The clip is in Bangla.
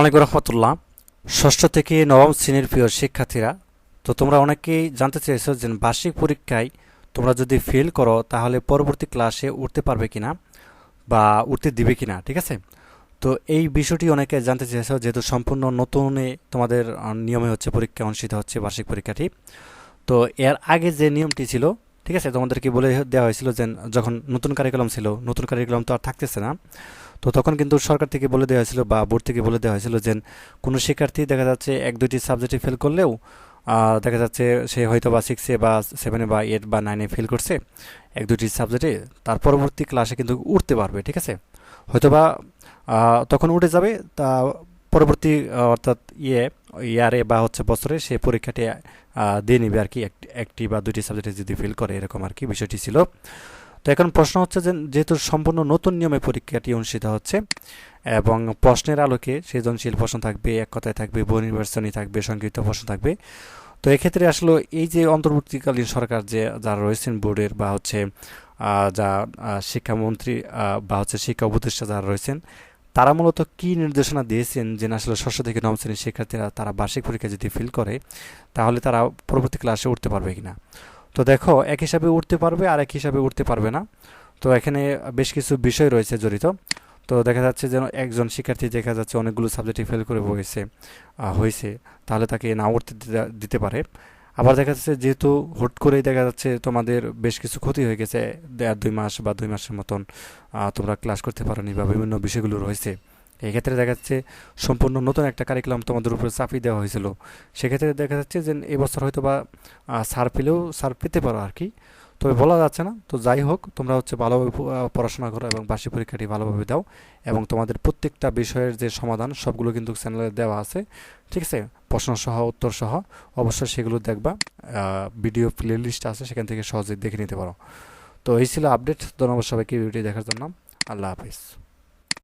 আলাইকুম রহমতুল্লাহ। ষষ্ঠ থেকে নবম শ্রেণির প্রিয় শিক্ষার্থীরা, তো তোমরা অনেকেই জানতে চেয়েছো যে বার্ষিক পরীক্ষায় তোমরা যদি ফেল করো, তাহলে পরবর্তী ক্লাসে উঠতে পারবে কিনা বা উঠতে দিবে কিনা, ঠিক আছে? তো এই বিষয়টি অনেকে জানতে চেয়েছো, যেহেতু সম্পূর্ণ নতুনে তোমাদের নিয়মে হচ্ছে পরীক্ষা অনুষ্ঠিত হচ্ছে বার্ষিক পরীক্ষাটি। তো এর আগে যে নিয়মটি ছিল, ঠিক আছে? তোমাদেরকে বলে দেওয়া হয়েছিল যে যখন নতুন কারিকুলাম ছিল, নতুন কারিকুলাম তো আর থাকতেছে না। তো তখন কিন্তু সরকার থেকে বলে দেওয়া হয়েছিল বা বোর্ড থেকে বলে দেওয়া হয়েছিল যে কোনো শিক্ষার্থী দেখা যাচ্ছে এক, দুইটি সাবজেক্টে ফেল করলেও দেখা যাচ্ছে সে হয়তো বা সিক্সে বা সেভেনে বা এইট বা নাইনে ফেল করছে এক, দুইটি সাবজেক্টে। তার পরবর্তী ক্লাসে কিন্তু উঠতে পারবে, ঠিক আছে? হয়তো বা তখন উঠে যাবে, তা পরবর্তী অর্থাৎ ইয়ে ইয়ারে বা হচ্ছে বছরে সে পরীক্ষাটি দিয়ে নিবে আর কি একটি- বা দুইটি সাবজেক্টে যদি ফেল করে, এরকম আর কি বিষয়টি ছিল। তো এখন প্রশ্ন হচ্ছে যে যেহেতু সম্পূর্ণ নতুন নিয়মে পরীক্ষাটি অনুষ্ঠিত হচ্ছে এবং প্রশ্নের আলোকে সৃজনশীল প্রশ্ন থাকবে, এক কথায় থাকবে বহু নির্বাচনী থাকবে, সংক্ষিপ্ত প্রশ্ন থাকবে। তো এক্ষেত্রে আসলে এই যে অন্তর্বর্তীকালীন সরকার যে যারা রয়েছেন বোর্ডের বা হচ্ছে যা শিক্ষামন্ত্রী বা হচ্ছে শিক্ষা উপদেষ্টা যারা রয়েছেন, তারা মূলত কি নির্দেশনা দিয়েছেন যে আসলে ষষ্ঠ থেকে নবম শ্রেণির শিক্ষার্থীরা তারা বার্ষিক পরীক্ষা যদি ফিল করে, তাহলে তারা পরবর্তী ক্লাসে উঠতে পারবে কিনা? তো দেখো, এক হিসাবে উঠতে পারবে আর এক হিসাবে উঠতে পারবে না। তো এখানে বেশ কিছু বিষয় রয়েছে জড়িত। তো দেখা যাচ্ছে যেন একজন শিক্ষার্থী দেখা যাচ্ছে অনেকগুলো সাবজেক্টে ফেল করে হয়েছে হয়েছে তাহলে তাকে না উঠতে দিতে- পারে। আবার দেখা যাচ্ছে যেহেতু হুট করেই দেখা যাচ্ছে তোমাদের বেশ কিছু ক্ষতি হয়ে গেছে দুই মাস বা দুই মাসের মতন তোমরা ক্লাস করতে পারোনি বা বিভিন্ন বিষয়গুলো রয়েছে। এক্ষেত্রে দেখা যাচ্ছে সম্পূর্ণ নতুন একটা কারিকুলাম তোমাদের উপরে চাপিয়ে দেওয়া হয়েছিল। সেক্ষেত্রে দেখা যাচ্ছে যে এবছর হয়তো বা সার পেলেও সার পেতে পারো আর কি। তবে বলা যাচ্ছে না। তো যাই হোক, তোমরা হচ্ছে ভালোভাবে পড়াশোনা করো এবং বার্ষিক পরীক্ষাটি ভালোভাবে দাও এবং তোমাদের প্রত্যেকটা বিষয়ের যে সমাধান, সবগুলো কিন্তু চ্যানেলে দেওয়া আছে। ঠিক আছে? প্রশ্ন সহ, উত্তর সহ, অবশ্যই সেগুলো দেখবা। ভিডিও প্লে লিস্ট আছে, সেখান থেকে সহজে দেখে নিতে পারো। তো এই ছিল আপডেট ধন্যবাদ সবাইকে ভিডিওটি দেখার জন্য। আল্লাহ হাফিজ।